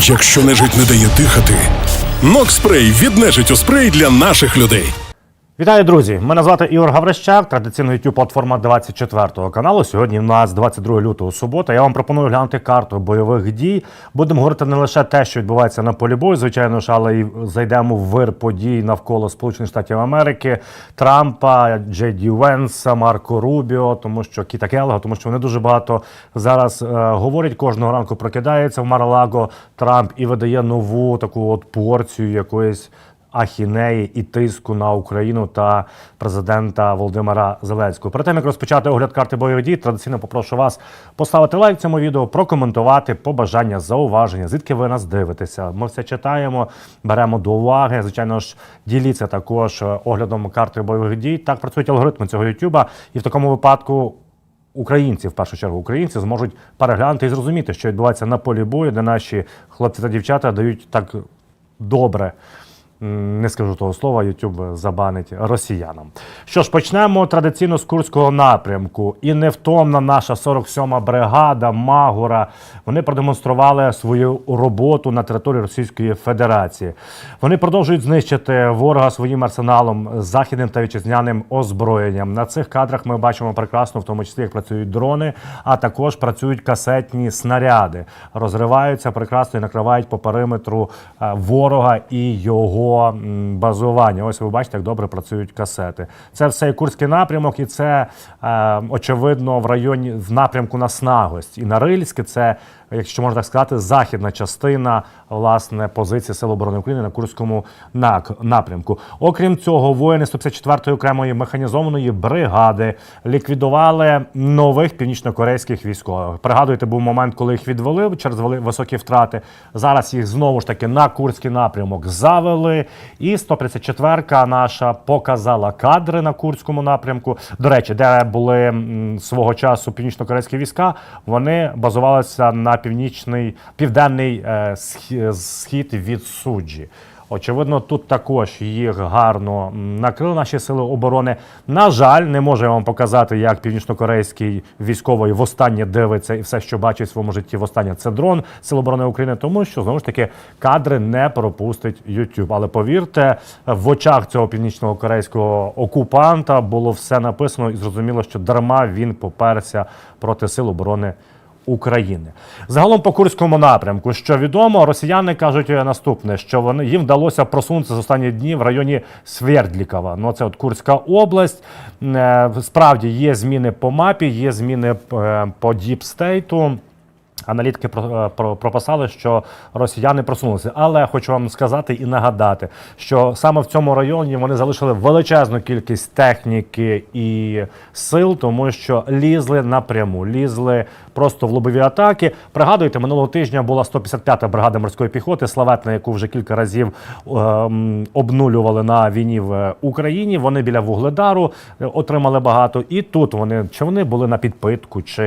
Якщо нежить не дає дихати, Нокспрей від у спрей для наших людей. Вітаю, друзі! Мене звати Ігор Гаврищак, традиційно youtube платформа 24 каналу. Сьогодні в нас 22 лютого субота. Я вам пропоную глянути карту бойових дій. Будемо говорити не лише те, що відбувається на полі бою, звичайно ж, але й зайдемо в вир подій навколо Сполучених Штатів Америки, Трампа, Джей Ді Венса, Марко Рубіо, тому що Кіта Келлога, тому що вони дуже багато зараз е, говорять. Кожного ранку прокидається в Маралаго Трамп і видає нову таку от порцію якоїсь ахінеї і тиску на Україну та президента Володимира Зеленського. Перед тим як розпочати огляд карти бойових дій, традиційно попрошу вас поставити лайк цьому відео, прокоментувати побажання, зауваження, звідки ви нас дивитеся. Ми все читаємо, беремо до уваги. Звичайно ж, діліться також оглядом карти бойових дій. Так працюють алгоритми цього Ютуба, і в такому випадку. Українці, в першу чергу, українці зможуть переглянути і зрозуміти, що відбувається на полі бою, де наші хлопці та дівчата дають так добре. Не скажу того слова, YouTube забанить росіянам. Що ж, почнемо традиційно з Курського напрямку. І невтомна наша 47-ма бригада Магура. Вони продемонстрували свою роботу на території Російської Федерації. Вони продовжують знищити ворога своїм арсеналом, західним та вітчизняним озброєнням. На цих кадрах ми бачимо прекрасно, в тому числі як працюють дрони, а також працюють касетні снаряди, розриваються прекрасно і накривають по периметру е, ворога і його базування. Ось ви бачите, як добре працюють касети. Це все Курський напрямок, і це е, очевидно в районі в напрямку на Снагость. І на Рильське це, якщо можна так сказати, західна частина власне позиції Сил оборони України на Курському напрямку. Окрім цього, воїни 154-ї окремої механізованої бригади ліквідували нових північнокорейських військових. Пригадуєте, був момент, коли їх відвели через високі втрати. Зараз їх знову ж таки на Курський напрямок завели. І 154-ка наша показала кадри на Курському напрямку. До речі, де були свого часу північно-корейські війська, вони базувалися на північний південний е, схід від суджі. Очевидно, тут також їх гарно накрили наші сили оборони. На жаль, не можу я вам показати, як північно-корейський військовий востаннє дивиться і все, що бачить в своєму житті востаннє, це дрон Сил оборони України, тому що знову ж таки кадри не пропустить YouTube. Але повірте, в очах цього північного корейського окупанта було все написано і зрозуміло, що дарма він поперся проти сил оборони. України загалом по курському напрямку, що відомо, росіяни кажуть е, наступне, що вони їм вдалося просунутися з останні дні в районі Свердлікова. Ну це от Курська область. Е, Справді є зміни по мапі, є зміни е, по діпстейту. Аналітики про, про, прописали, що росіяни просунулися. Але хочу вам сказати і нагадати, що саме в цьому районі вони залишили величезну кількість техніки і сил, тому що лізли напряму, лізли просто в лобові атаки. Пригадуєте, минулого тижня була 155-та бригада морської піхоти, славетна, яку вже кілька разів ем, обнулювали на війні в е, Україні. Вони біля Вугледару е, отримали багато. І тут вони чи вони були на підпитку, чи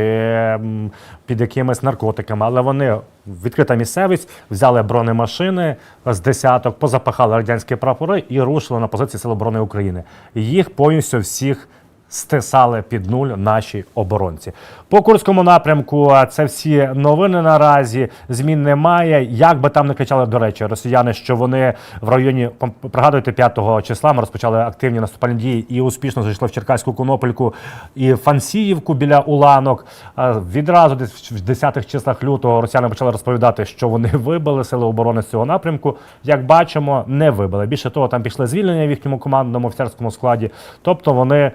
під якимись наркотиками, але вони відкрита місцевість, взяли бронемашини з десяток, позапахали радянські прапори і рушили на позиції Сил оборони України. Їх повністю всіх стисали під нуль наші оборонці. По Курському напрямку це всі новини наразі. Змін немає. Як би там не кричали, до речі, росіяни, що вони в районі пригадуєте 5 числа. Ми розпочали активні наступальні дії і успішно зайшли в Черкаську Конопельку і Фансіївку біля Уланок. Відразу десь в 10-х числах лютого росіяни почали розповідати, що вони вибили сили оборони з цього напрямку. Як бачимо, не вибили. Більше того, там пішли звільнення в їхньому командному офіцерському складі. Тобто вони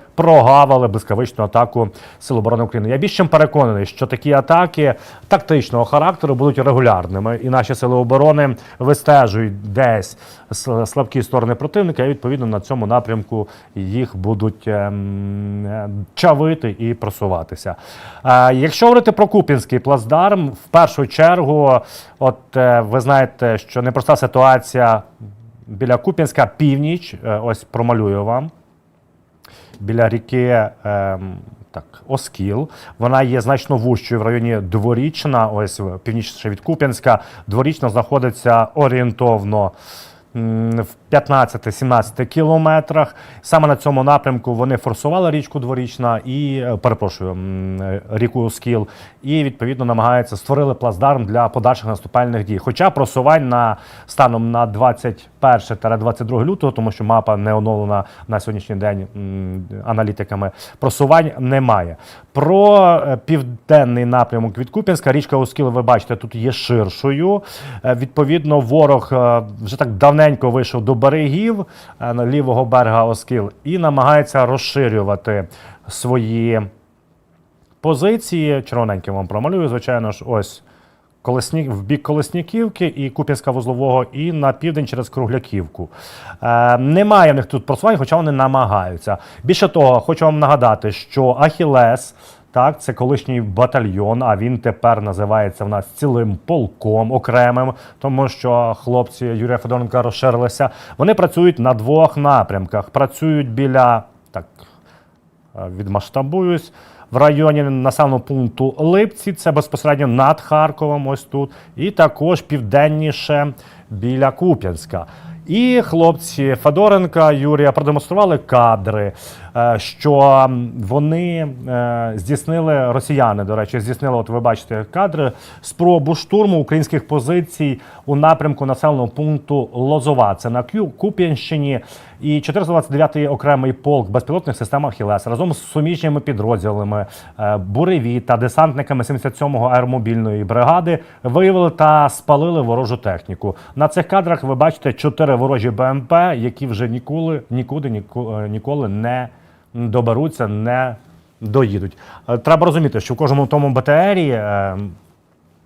прогавили блискавичну атаку Сил оборони України. Я більш чим переконаний, що такі атаки тактичного характеру будуть регулярними, і наші сили оборони вистежують десь слабкі сторони противника, і відповідно на цьому напрямку їх будуть ем, е, чавити і просуватися. Е, Якщо говорити про Купінський плацдарм, в першу чергу, от е, ви знаєте, що непроста ситуація біля Куп'янська, північ, ось промалюю вам біля ріки ем, так, Оскіл. Вона є значно вужчою в районі Дворічна, ось північніше від Куп'янська. Дворічна знаходиться орієнтовно в 15-17 кілометрах. Саме на цьому напрямку вони форсували річку Дворічна і е, перепрошую е, ріку Оскіл, і відповідно намагаються створили плацдарм для подальших наступальних дій. Хоча просувань на станом на 21-22 лютого, тому що мапа не оновлена на сьогоднішній день аналітиками, просувань немає. Про е, південний напрямок від Куп'янська річка Оскіл, ви бачите, тут є ширшою. Відповідно, ворог вже так давненько вийшов до берегів е, лівого берега Оскіл і намагається розширювати свої позиції. Червоненьким вам промалюю, звичайно ж, ось. Колесні, в бік Колесніківки і Куп'янська вузлового, і на південь через Кругляківку. Е, немає в них тут просувань, хоча вони намагаються. Більше того, хочу вам нагадати, що Ахілес, так, це колишній батальйон, а він тепер називається в нас цілим полком окремим, тому що хлопці Юрія Федоренка розширилися. Вони працюють на двох напрямках. Працюють біля так, е, відмасштабуюсь. В районі населеного пункту Липці, це безпосередньо над Харковом, ось тут, і також південніше біля Куп'янська. І хлопці Федоренка Юрія продемонстрували кадри, що вони е, здійснили росіяни. До речі, здійснили, от ви бачите кадри, спробу штурму українських позицій у напрямку населеного пункту Лозова. Це на Куп'янщині. І 429-й окремий полк безпілотних систем Ахілес разом з суміжніми підрозділами е, буреві та десантниками 77-го аеромобільної бригади виявили та спалили ворожу техніку. На цих кадрах ви бачите чотири ворожі БМП, які вже ніколи нікуди ніко- е, ніколи не доберуться, не доїдуть. Е, Треба розуміти, що в кожному тому БТРі. е,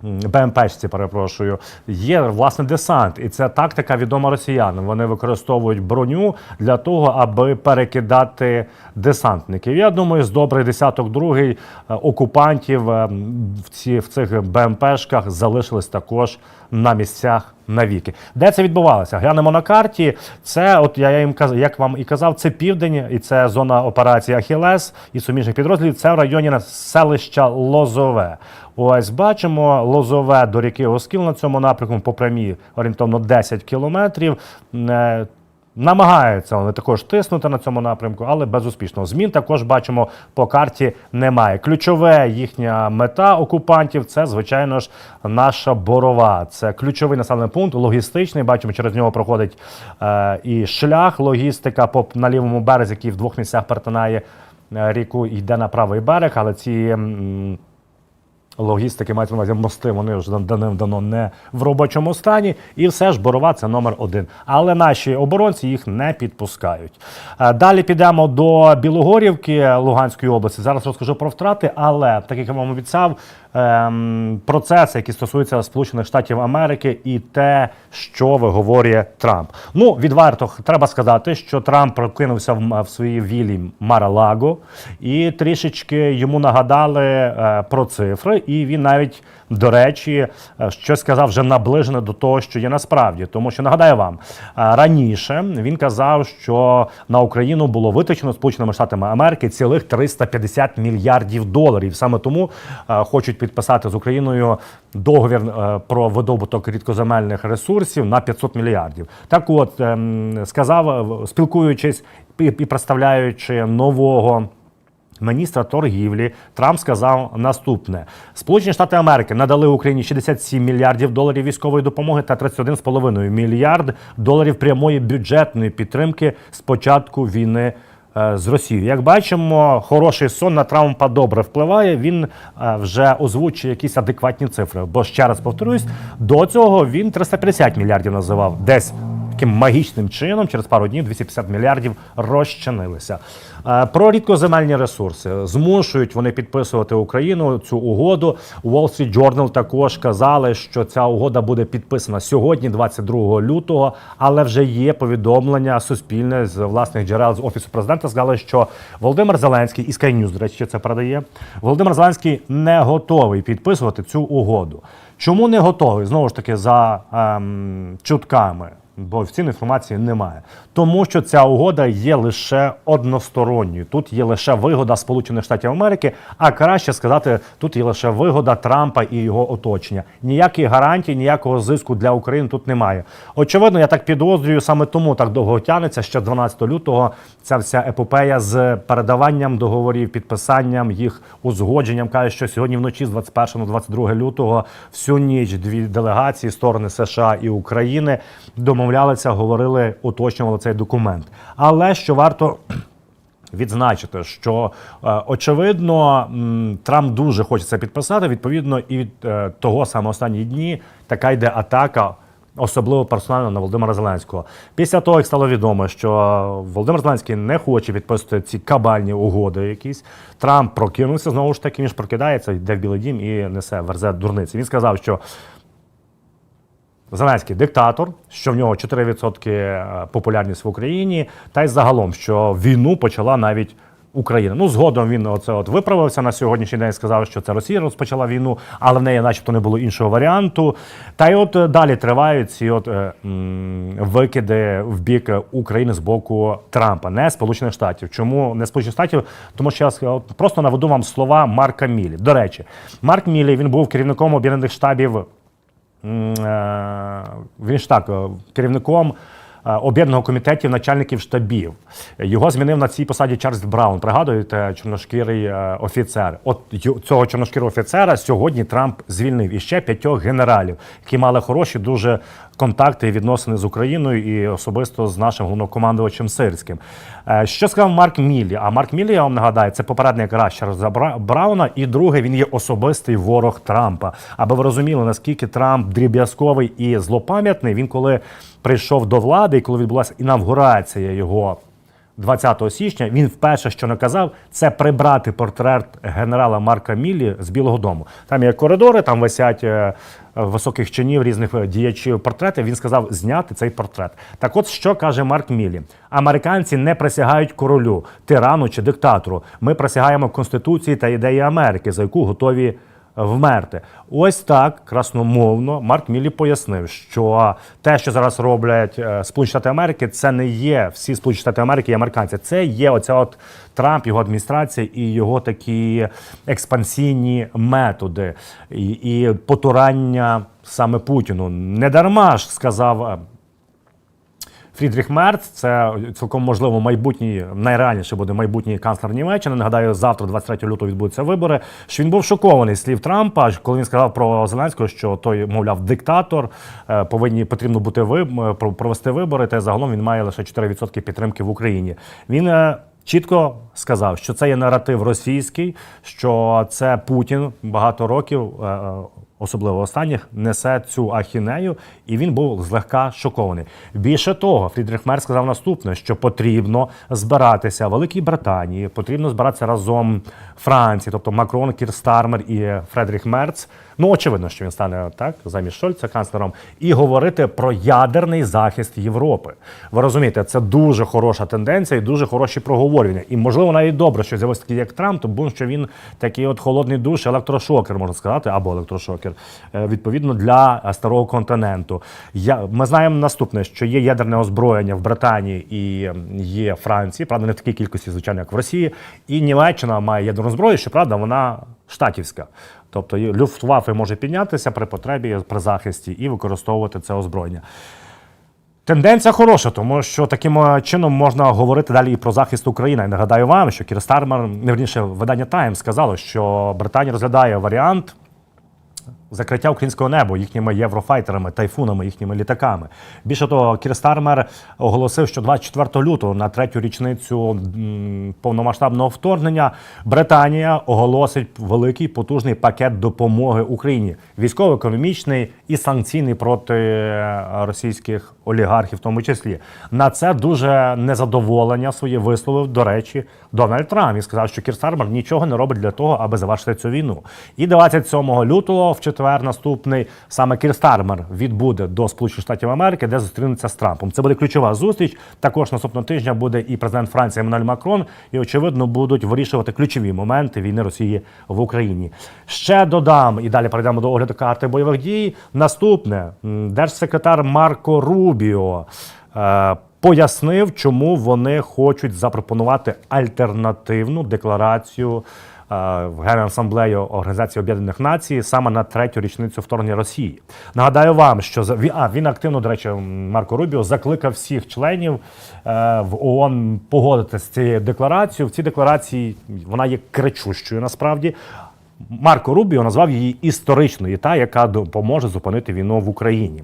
БМПшці, перепрошую, є власне десант, і це тактика відома росіянам. Вони використовують броню для того, аби перекидати десантників. Я думаю, з добрий десяток другий е, окупантів в ці в цих БМПшках залишились також на місцях навіки. Де це відбувалося? Глянемо на карті. Це, от я їм казав, як вам і казав, це південь, і це зона операції Ахілес і суміжних підрозділів. Це в районі селища Лозове. Ось бачимо Лозове до ріки Оскіл на цьому напрямку по прямій орієнтовно 10 кілометрів. Намагаються вони також тиснути на цьому напрямку, але безуспішно. Змін також бачимо по карті немає. Ключове їхня мета окупантів це, звичайно ж, наша борова. Це ключовий населений пункт, логістичний. Бачимо, через нього проходить е, і шлях, логістика по на лівому березі, який в двох місцях перетинає е, ріку, йде на правий берег, але ці. м, Логістики мають на увазі мости, вони вже давним-давно не в робочому стані. І все ж борова це номер один. Але наші оборонці їх не підпускають. Е, Далі підемо до Білогорівки Луганської області. Зараз розкажу про втрати, але так як я вам обіцяв, ем, процеси, які стосуються Сполучених Штатів Америки, і те, що виговорює Трамп. Ну, відверто треба сказати, що Трамп прокинувся в, в своїй вілі Маралаго, і трішечки йому нагадали е, про цифри, і він навіть. До речі, е, щось сказав вже наближене до того, що є насправді. Тому що нагадаю вам, е, раніше він казав, що на Україну було витрачено Сполученими Штатами Америки цілих 350 мільярдів доларів. Саме тому е, хочуть підписати з Україною договір про видобуток рідкоземельних ресурсів на 500 мільярдів. Так, от ем, сказав, спілкуючись і представляючи нового. Міністра торгівлі Трамп сказав наступне: Сполучені Штати Америки надали Україні 67 мільярдів доларів військової допомоги та 31,5 мільярд доларів прямої бюджетної підтримки з початку війни. е, З Росією, як бачимо, хороший сон на Трампа добре впливає. Він е, вже озвучує якісь адекватні цифри. Бо ще раз повторюсь, до цього він 350 мільярдів називав десь таким магічним чином через пару днів 250 мільярдів розчинилися. Е, Про рідкоземельні ресурси змушують вони підписувати Україну цю угоду. Wall Street Journal також казали, що ця угода буде підписана сьогодні, 22 лютого. Але вже є повідомлення суспільне з власних джерел з офісу президента. Сказали, що Володимир Зеленський і Sky News, до речі, це передає. Володимир Зеленський не готовий підписувати цю угоду. Чому не готовий? Знову ж таки, за ем, чутками. Бо офіційної інформації немає. Тому що ця угода є лише односторонньою. Тут є лише вигода Сполучених Штатів Америки, а краще сказати, тут є лише вигода Трампа і його оточення. Ніяких гарантій, ніякого зиску для України тут немає. Очевидно, я так підозрюю, саме тому так довго тягнеться. Ще 12 лютого ця вся епопея з передаванням договорів, підписанням їх узгодженням. Каже, що сьогодні вночі з 21 на 22 лютого всю ніч дві делегації сторони США і України домовлялися, говорили, уточнювали цей документ. Але що варто відзначити, що е, очевидно Трамп дуже хоче це підписати. Відповідно, і від е, того саме останні дні така йде атака. Особливо персонально на Володимира Зеленського. Після того, як стало відомо, що Володимир Зеленський не хоче підписувати ці кабальні угоди, якісь Трамп прокинувся знову ж таки. Він прокидається, йде в Білий Дім і несе верзе дурниці. Він сказав, що Зеленський диктатор, що в нього 4% е, популярність в Україні, та й загалом, що війну почала навіть Україна. Ну, згодом він оце от виправився на сьогоднішній день, сказав, що це Росія розпочала війну, але в неї, начебто, не було іншого варіанту. Та й от е, далі тривають ці от е, м, викиди в бік України з боку Трампа, не Сполучених Штатів. Чому не Сполучених Штатів? Тому що я просто наведу вам слова Марка Мілі. До речі, Марк Мілі він був керівником об'єднаних штабів він ж так, е, керівником е, об'єднаного комітетів начальників штабів. Його змінив на цій посаді Чарльз Браун. Пригадуєте, чорношкірий е, офіцер. От цього чорношкірого офіцера сьогодні Трамп звільнив іще п'ятьох генералів, які мали хороші дуже контакти і відносини з Україною і особисто з нашим головнокомандувачем Сирським. Е, Що сказав Марк Міллі? А Марк Міллі, я вам нагадаю, це попередник раз Чарльза Брауна, і друге, він є особистий ворог Трампа. Аби ви розуміли, наскільки Трамп дріб'язковий і злопам'ятний, він коли прийшов до влади, і коли відбулася інавгурація його 20 січня він вперше, що наказав, це прибрати портрет генерала Марка Міллі з Білого Дому. Там є коридори, там висять е, високих чинів різних е, діячів портрети. Він сказав зняти цей портрет. Так, от що каже Марк Міллі: американці не присягають королю, тирану чи диктатору. Ми присягаємо Конституції та ідеї Америки, за яку готові вмерти. Ось так красномовно Марк Міллі пояснив, що те, що зараз роблять е, Сполучені Штати Америки, це не є всі Сполучені Штати Америки і американці. Це є оця от Трамп, його адміністрація і його такі експансійні методи і, і потурання саме Путіну. Не дарма ж сказав. Е, Фрідріх Мерц, це цілком можливо майбутній, найреальніше буде майбутній канцлер Німеччини. Нагадаю, завтра, 23 лютого, відбудуться вибори. Що він був шокований слів Трампа, коли він сказав про Зеленського, що той, мовляв, диктатор, е, повинні потрібно бути ви про- провести вибори. Та загалом він має лише 4% підтримки в Україні. Він е, чітко сказав, що це є наратив російський, що це Путін багато років. Особливо останніх, несе цю ахінею, і він був злегка шокований. Більше того, Фрідріх Мерц сказав наступне: що потрібно збиратися Великій Британії, потрібно збиратися разом Франції, тобто Макрон, Кір Стармер і Фредріх Мерц. Ну, очевидно, що він стане так замість Шольца канцлером, і говорити про ядерний захист Європи. Ви розумієте, це дуже хороша тенденція і дуже хороші проговорювання. І можливо навіть добре, що з'явився такий як Трамп, тому що він такий от холодний душ, електрошокер, можна сказати, або електрошокер, е, відповідно для е, старого континенту. Я, ми знаємо наступне, що є ядерне озброєння в Британії і є Франції, правда, не в такій кількості, звичайно, як в Росії. І Німеччина має ядерну зброю, щоправда, вона штатівська. Тобто Люфтваффе може піднятися при потребі при захисті і використовувати це озброєння. Тенденція хороша, тому що таким е, чином можна говорити далі і про захист України. І нагадаю вам, що Кір Стармер, не верніше, видання Тайм сказало, що Британія розглядає варіант закриття українського неба їхніми єврофайтерами, тайфунами, їхніми літаками. Більше того, Кір Стармер оголосив, що 24 лютого на третю річницю повномасштабного вторгнення Британія оголосить великий потужний пакет допомоги Україні, військово-економічний і санкційний проти е, російських олігархів, в тому числі. На це дуже незадоволення своє висловив, до речі, Дональд Трамп. Він сказав, що Кір Стармер нічого не робить для того, аби завершити цю війну. І 27 лютого, в четвер, четвер наступний саме Кір Стармер відбуде до Сполучених Штатів Америки, де зустрінеться з Трампом. Це буде ключова зустріч. Також наступного тижня буде і президент Франції Еммануель Макрон, і очевидно будуть вирішувати ключові моменти війни Росії в Україні. Ще додам і далі перейдемо до огляду карти бойових дій. Наступне держсекретар Марко Рубіо. е, Пояснив, чому вони хочуть запропонувати альтернативну декларацію в Генасамблею Організації Об'єднаних Націй саме на третю річницю вторгнення Росії. Нагадаю вам, що а, він активно, до речі, Марко Рубіо закликав всіх членів е, в ООН погодитися з цією декларацією. В цій декларації вона є кричущою насправді. Марко Рубіо назвав її історичною, та яка допоможе зупинити війну в Україні.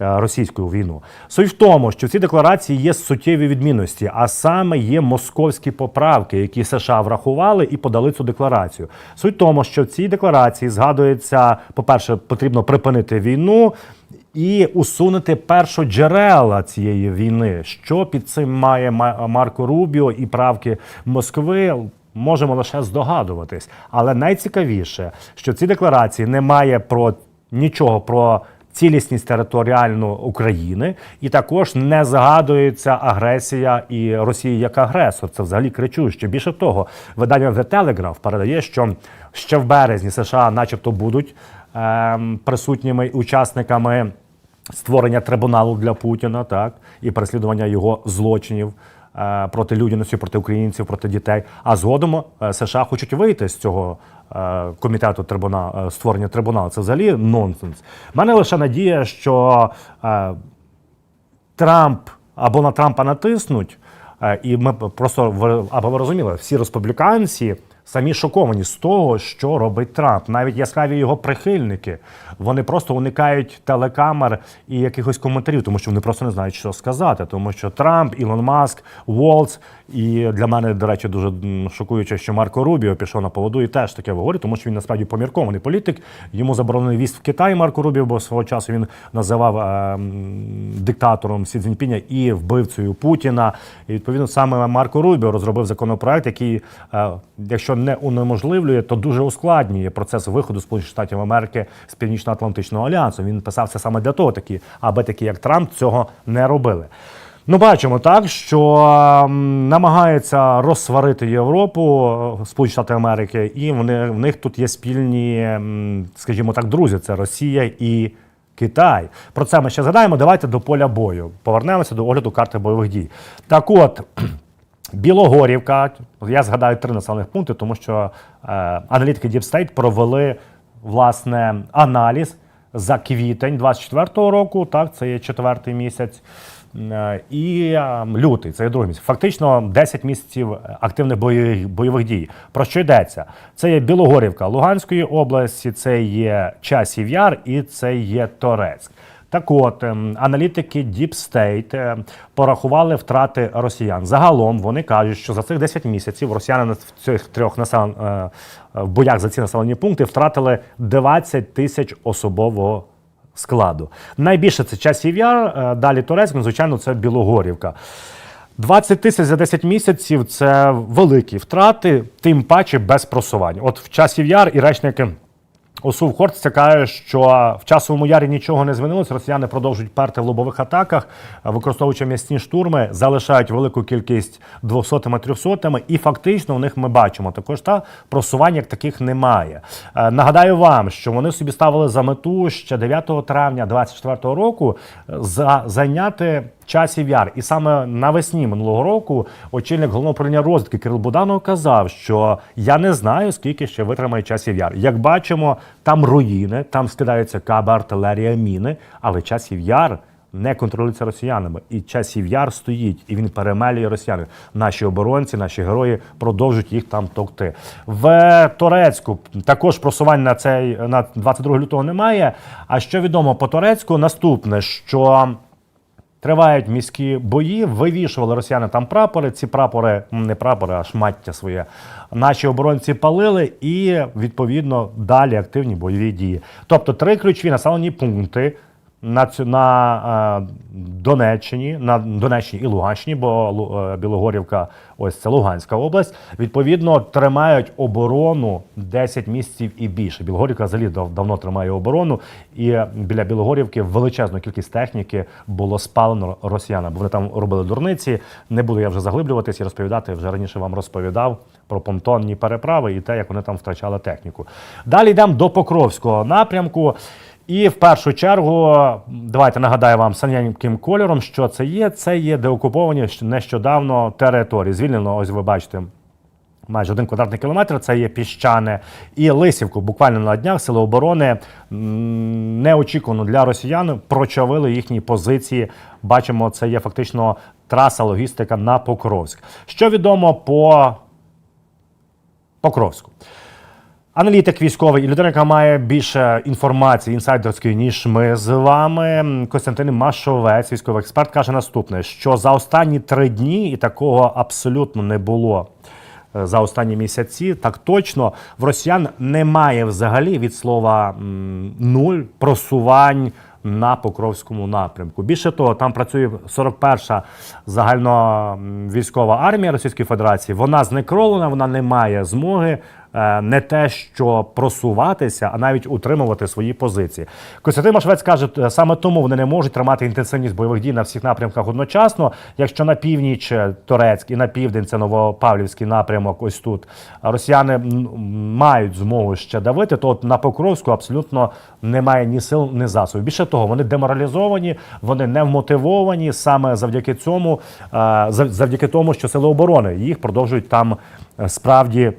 Е, Російську війну суть в тому, що в цій декларації є суттєві відмінності, а саме є московські поправки, які США врахували і подали цю декларацію. Суть в тому, що в цій декларації згадується, по-перше, потрібно припинити війну і усунути першоджерела цієї війни. Що під цим має Ма- Марко Рубіо і правки Москви? Можемо лише здогадуватись. Але найцікавіше, що в цій декларації немає про нічого про цілісність територіальну України, і також не згадується агресія і Росії як агресор. Це взагалі кричуще. Більше того, видання The Telegraph передає, що ще в березні США, начебто, будуть ем, присутніми учасниками створення трибуналу для Путіна, так і переслідування його злочинів е, проти людяності, проти українців, проти дітей. А згодом е, США хочуть вийти з цього е, комітету трибуна, е, створення трибуналу. Це взагалі нонсенс. Мене лише надія, що е, Трамп або на Трампа натиснуть, е, і ми просто або ви розуміли, всі республіканці самі шоковані з того, що робить Трамп. Навіть яскраві його прихильники. Вони просто уникають телекамер і якихось коментарів, тому що вони просто не знають, що сказати. Тому що Трамп, Ілон Маск, Волц, і для мене, до речі, дуже шокуюче, що Марко Рубіо пішов на поводу і теж таке говорить, тому що він насправді поміркований політик. Йому заборонений віз в Китай Марко Рубіо, бо свого часу він називав е, диктатором Сі Цзіньпіня і вбивцею Путіна. І відповідно саме Марко Рубіо розробив законопроект, який, е, якщо не унеможливлює, то дуже ускладнює процес виходу Сполучених Штатів Америки з Північно-Атлантичного альянсу. Він писав це саме для того, такі, аби такі, як Трамп, цього не робили. Ну, бачимо так, що намагаються розсварити Європу, е, Сполучені Штати Америки, і вони, в них тут є спільні, скажімо так, друзі: це Росія і Китай. Про це ми ще згадаємо. Давайте до поля бою. Повернемося до огляду карти бойових дій. Так от. Білогорівка, я згадаю три населених пункти, тому що е, аналітики Deep State провели власне аналіз за квітень 24-го року. Так, це є четвертий місяць. е, І е, лютий, це є другий місяць. Фактично 10 місяців активних бойових, бойових дій. Про що йдеться? Це є Білогорівка Луганської області, це є Часів Яр і це є Торецьк. Так от, ем, аналітики Deep State е, порахували втрати росіян. Загалом вони кажуть, що за цих 10 місяців росіяни в цих трьох населен... е, е, в боях за ці населені пункти втратили 20 тисяч особового складу. Найбільше це часів яр, е, далі Турецьк, звичайно, це Білогорівка. 20 тисяч за 10 місяців це великі втрати, тим паче без просувань. От в часів яр і речники Осув Хортиця каже, що в часовому ярі нічого не змінилось. Росіяни продовжують перти в лобових атаках, використовуючи м'ясні штурми, залишають велику кількість 200-ми, 300-ми, і фактично у них ми бачимо також та просувань як таких немає. Е, Нагадаю вам, що вони собі ставили за мету ще 9 травня 24 року за зайняти часів яр. І саме навесні минулого року очільник головного управління розвідки Кирил Буданов казав, що я не знаю, скільки ще витримає часів яр. Як бачимо, там руїни, там скидаються каби, артилерія, міни, але часів яр. Не контролюється росіянами, і часів яр стоїть, і він перемелює росіяни. Наші оборонці, наші герої продовжують їх там товкти. В Торецьку також просувань на цей на 22 лютого немає. А що відомо по Торецьку, наступне, що Тривають міські бої, вивішували росіяни там прапори. Ці прапори, не прапори, а шмаття своє. Наші оборонці палили і відповідно далі активні бойові дії. Тобто три ключові населені пункти на цю на е, Донеччині, на Донеччині і Луганщині, бо е, Білогорівка, ось це Луганська область. Відповідно, тримають оборону 10 місяців і більше. Білогорівка взагалі дав- давно тримає оборону, і біля Білогорівки величезну кількість техніки було спалено росіянам. Бо вони там робили дурниці. Не буду я вже заглиблюватися і розповідати. Вже раніше вам розповідав про понтонні переправи і те, як вони там втрачали техніку. Далі йдемо до Покровського напрямку. І в першу чергу, давайте нагадаю вам саняньким кольором, що це є. Це є деокуповані нещодавно території. Звільнено, ось ви бачите, майже один квадратний кілометр. Це є піщане і Лисівку. Буквально на днях сили оборони неочікувано для росіян прочавили їхні позиції. Бачимо, це є фактично траса логістика на Покровськ. Що відомо по Покровську? Аналітик військовий і людина, яка має більше інформації інсайдерської, ніж ми з вами. Костянтин Машовець, військовий експерт, каже наступне: що за останні три дні, і такого абсолютно не було е, за останні місяці, так точно в росіян немає взагалі від слова нуль просувань. На Покровському напрямку. Більше того, там працює 41-ша загальновійськова армія Російської Федерації. Вона знекровлена, вона не має змоги не те, що просуватися, а навіть утримувати свої позиції. Костянтин Машвець каже, е, саме тому вони не можуть тримати інтенсивність бойових дій на всіх напрямках одночасно. Якщо на північ е, Торецьк і на південь це Новопавлівський напрямок, ось тут росіяни мають змогу ще давити, то от на Покровську абсолютно немає ні сил, ні засобів. Більше того, вони деморалізовані, вони не вмотивовані саме завдяки цьому, е, завдяки тому, що сили оборони їх продовжують там е, справді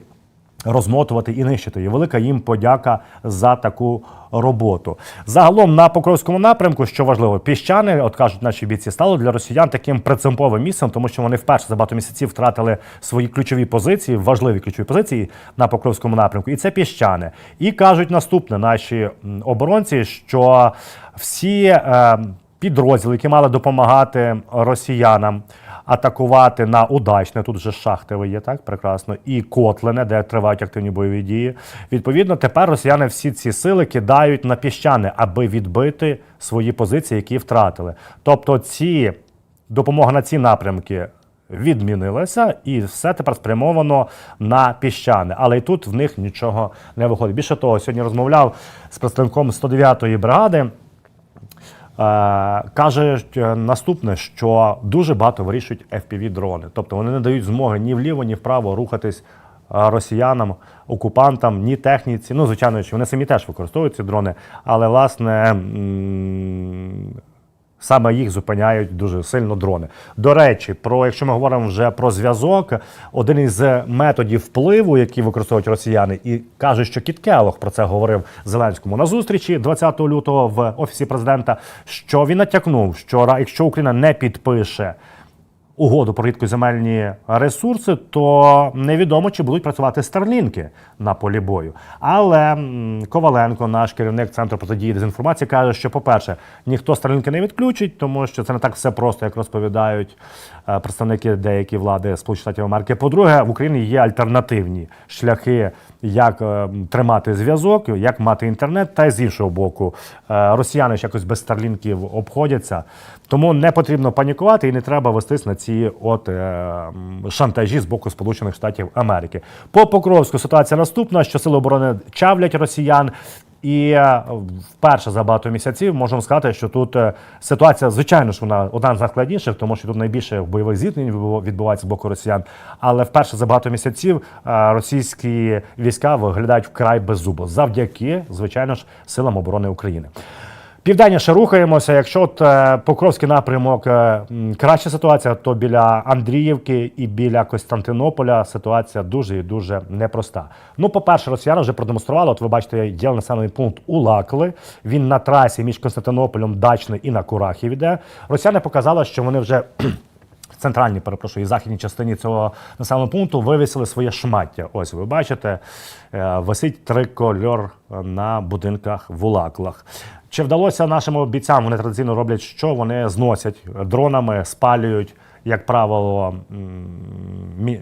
розмотувати і нищити. І велика їм подяка за таку роботу. Загалом на Покровському напрямку, що важливо, піщани, от кажуть наші бійці, стало для росіян таким принциповим місцем, тому що вони вперше за багато місяців втратили свої ключові позиції, важливі ключові позиції на Покровському напрямку. І це піщани. І кажуть наступне наші оборонці, що всі е, підрозділи, які мали допомагати росіянам атакувати на удачне. Тут вже шахтове є так прекрасно, і Котлине, де тривають активні бойові дії. Відповідно, тепер росіяни всі ці сили кидають на піщани, аби відбити свої позиції, які втратили. Тобто, ці допомога на ці напрямки. Відмінилася, і все тепер спрямовано на піщани. Але і тут в них нічого не виходить. Більше того, сьогодні розмовляв з представником 109-ї бригади. Е, каже наступне, що дуже багато вирішують fpv дрони тобто вони не дають змоги ні вліво, ні вправо рухатись е, росіянам, окупантам, ні техніці. Ну, звичайно, що вони самі теж використовують ці дрони, але власне. Саме їх зупиняють дуже сильно дрони. До речі, про якщо ми говоримо вже про зв'язок, один із методів впливу, які використовують росіяни, і кажуть, що Кіт Келлог про це говорив Зеленському на зустрічі 20 лютого в офісі президента. Що він натякнув, що якщо Україна не підпише угоду про рідкоземельні ресурси, то невідомо, чи будуть працювати старлінки на полі бою. Але Коваленко, наш керівник центру протидії дезінформації, каже, що, по-перше, ніхто старлінки не відключить, тому що це не так все просто, як розповідають е, представники деякі влади Сполучених Штатів Америки. По-друге, в Україні є альтернативні шляхи, як е, тримати зв'язок, як мати інтернет, та й з іншого боку, е, росіяни ж якось без старлінків обходяться. Тому не потрібно панікувати і не треба вестись на ці от е, шантажі з боку Сполучених Штатів Америки. По Покровську ситуація наступна: що сили оборони чавлять росіян. І е, вперше за багато місяців можемо сказати, що тут е, ситуація, звичайно ж, вона одна з найскладніших, тому що тут найбільше бойових зіткнень відбу- відбувається з боку росіян. Але вперше за багато місяців російські війська виглядають вкрай беззубо завдяки, звичайно ж, силам оборони України. Південніше рухаємося. Якщо от е, Покровський напрямок е, краща ситуація, то біля Андріївки і біля Костянтинополя ситуація дуже і дуже непроста. Ну, по-перше, росіяни вже продемонстрували. От ви бачите, є населений пункт Улакли. Він на трасі між Константинополем, Дачне і на Курахів іде. Росіяни показали, що вони вже. Центральній, перепрошую, і західній частині цього населеного пункту вивісили своє шмаття. Ось ви бачите, е, висить трикольор на будинках в Улаклах. Чи вдалося нашим бійцям? Вони традиційно роблять що? Вони зносять дронами, спалюють як правило, е,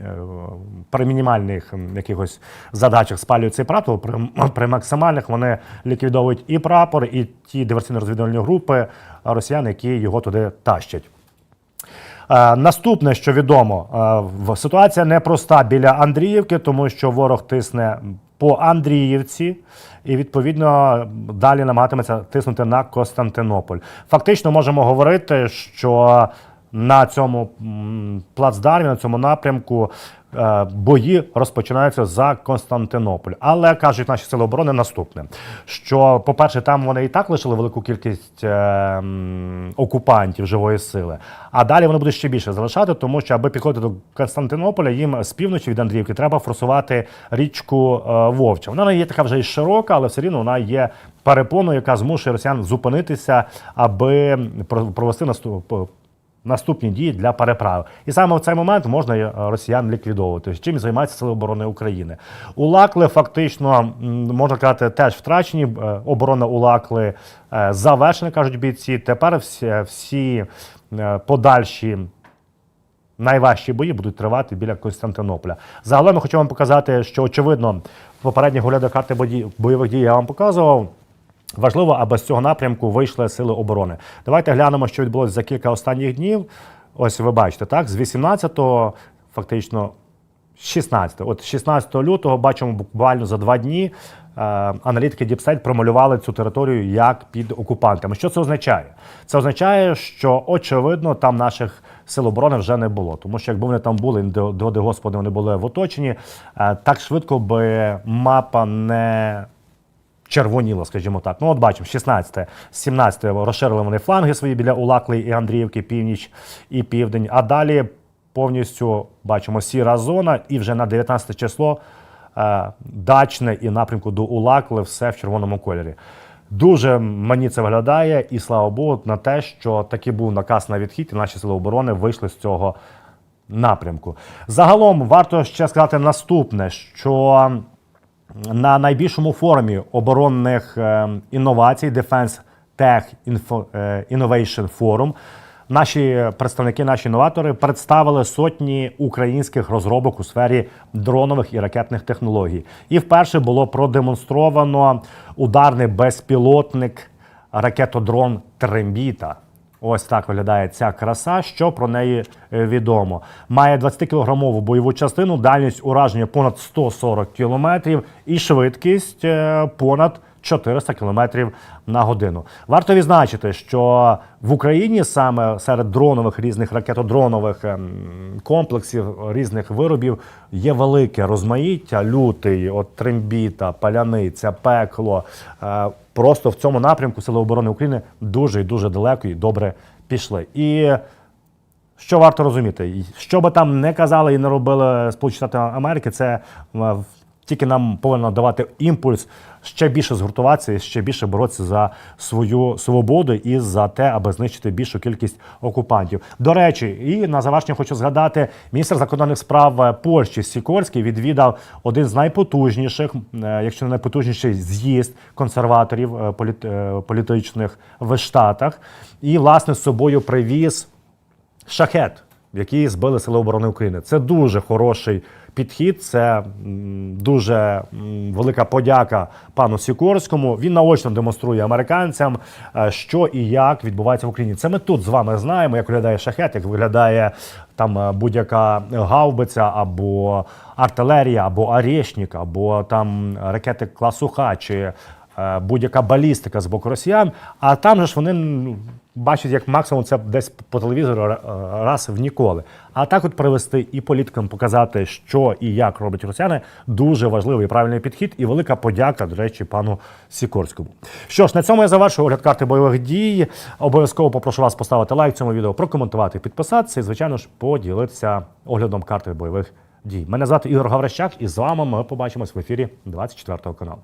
при мінімальних якихось задачах спалюють цей прапор, при, при максимальних вони ліквідовують і прапор, і ті диверсійно-розвідувальні групи росіян, які його туди тащать. Е, Наступне, що відомо, е, ситуація непроста біля Андріївки, тому що ворог тисне по Андріївці, і відповідно далі намагатиметься тиснути на Константинополь. Фактично можемо говорити, що на цьому плацдармі, на цьому напрямку е, бої розпочинаються за Константинополь. Але кажуть наші сили оборони наступне: що, по-перше, там вони і так лишили велику кількість е, окупантів живої сили. А далі вони будуть ще більше залишати, тому що аби підходити до Константинополя, їм з півночі від Андріївки треба форсувати річку е, Вовча. Вона не є така вже й широка, але все рівно вона є перепоною, яка змушує росіян зупинитися, аби про- провести наступ. Наступні дії для переправи, і саме в цей момент можна е, росіян ліквідовувати. Чим займаються сили оборони України. Улакли фактично можна казати, теж втрачені. Е, Оборона Улакли е, завершена, кажуть бійці. Тепер всі, всі подальші найважчі бої будуть тривати біля Константинополя. Загалом я хочу вам показати, що очевидно попередні огляди карти бої- бойових дій я вам показував. Важливо, аби з цього напрямку вийшли сили оборони. Давайте глянемо, що відбулося за кілька останніх днів. Ось ви бачите, так, з 18-го, фактично 16. От 16 лютого бачимо буквально за два дні. е, Аналітики Діпсейт промалювали цю територію як під окупантами. Що це означає? Це означає, що очевидно там наших сил оборони вже не було. Тому що якби вони там були, до, до Господи, вони були в оточенні, е, так швидко би мапа не червоніло, скажімо так. Ну, от бачимо, 16, 17 розширили вони фланги свої біля Улакли і Андріївки, північ і південь. А далі повністю бачимо сіра зона, і вже на 19 число е, дачне і напрямку до Улакли все в червоному кольорі. Дуже мені це виглядає, і слава Богу, на те, що таки був наказ на відхід, і наші сили оборони вийшли з цього напрямку. Загалом варто ще сказати наступне, що на найбільшому форумі оборонних е, інновацій Defense Tech е, Innovation Forum наші представники, наші інноватори представили сотні українських розробок у сфері дронових і ракетних технологій. І вперше було продемонстровано ударний безпілотник ракетодрон Трембіта. Ось так виглядає ця краса. Що про неї е, відомо? Має 20-кілограмову бойову частину, дальність ураження понад 140 кілометрів і швидкість е, понад 400 кілометрів на годину. Варто відзначити, що в Україні саме серед дронових різних ракетодронових ем, комплексів різних виробів є велике розмаїття. Лютий, от трембіта, паляниця, пекло. Е, Просто в цьому напрямку Сили оборони України дуже і дуже далеко і добре пішли. І що варто розуміти, що би там не казали і не робили Сполучені Штати Америки, це е, тільки нам повинно давати імпульс ще більше згуртуватися, і ще більше боротися за свою свободу і за те, аби знищити більшу кількість окупантів. До речі, і на завершення хочу згадати, міністр закордонних справ е, Польщі Сікорський відвідав один з найпотужніших, е, якщо не найпотужніший з'їзд консерваторів е, політ- політичних в Штатах, і власне з собою привіз шахет, який збили Сили оборони України. Це дуже хороший підхід. Це дуже велика подяка пану Сікорському. Він наочно демонструє американцям, е, що і як відбувається в Україні. Це ми тут з вами знаємо, як виглядає шахет, як виглядає там е, будь-яка гаубиця або артилерія, або арєшнік, або там ракети класу Х чи будь-яка балістика з боку росіян. А там же ж вони бачать, як максимум це десь по телевізору е, раз в ніколи. А так, от привести і політикам показати, що і як роблять росіяни, дуже важливий і правильний підхід, і велика подяка, до речі, пану Сікорському. Що ж, на цьому я завершую огляд карти бойових дій. Обов'язково попрошу вас поставити лайк цьому відео, прокоментувати, підписатися і, звичайно ж, поділитися оглядом карти бойових дій. Мене звати Ігор Гаврищак, і з вами ми побачимось в ефірі 24 каналу.